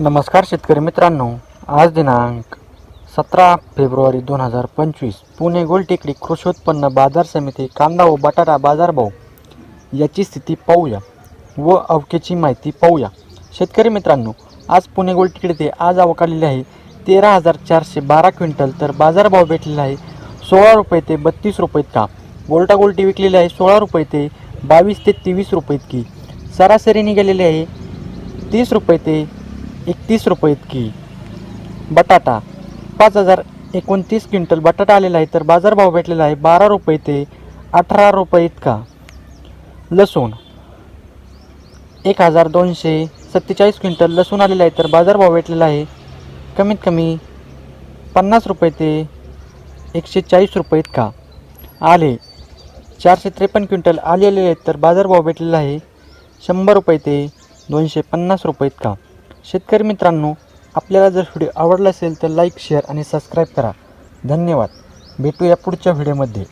नमस्कार शेतकरी मित्रांनो आज दिनांक सतरा फेब्रुवारी दोन हजार पंचवीस पुणे गोलटेकडी कृषी उत्पन्न बाजार समिती कांदा व बटाटा बाजारभाव याची स्थिती पाहूया व अवकेची माहिती पाहूया. शेतकरी मित्रांनो आज पुणे गोलटेकडी ते आज अवकालेले आहे तेरा हजार चारशे बारा क्विंटल तर बाजारभाव भेटलेला आहे सोळा रुपये ते बत्तीस रुपये का गोलटा गोलटी विकलेली आहे सोळा रुपये ते बावीस ते तेवीस रुपये की सरासरी निघालेली आहे तीस रुपये ते एकतीस रुपये इतकी. बटाटा पाच हजार एकोणतीस क्विंटल बटाटा आलेला आहे तर बाजारभाव भेटलेला आहे बारा रुपये ते अठरा रुपये इतका. लसूण एक हजार दोनशे सत्तेचाळीस क्विंटल लसूण आलेला आहे तर बाजारभाव भेटलेला आहे कमीत कमी पन्नास रुपये ते एकशे चाळीस रुपये इतका. आले चारशे त्रेपन्न क्विंटल आलेले आहेत तर बाजारभाव भेटलेला आहे शंभर रुपये ते दोनशे पन्नास रुपये इतका. शेतकरी मित्रांनो आपल्याला जर व्हिडिओ आवडला असेल तर लाईक शेअर आणि सबस्क्राईब करा. धन्यवाद. भेटूया पुढच्या व्हिडिओमध्ये.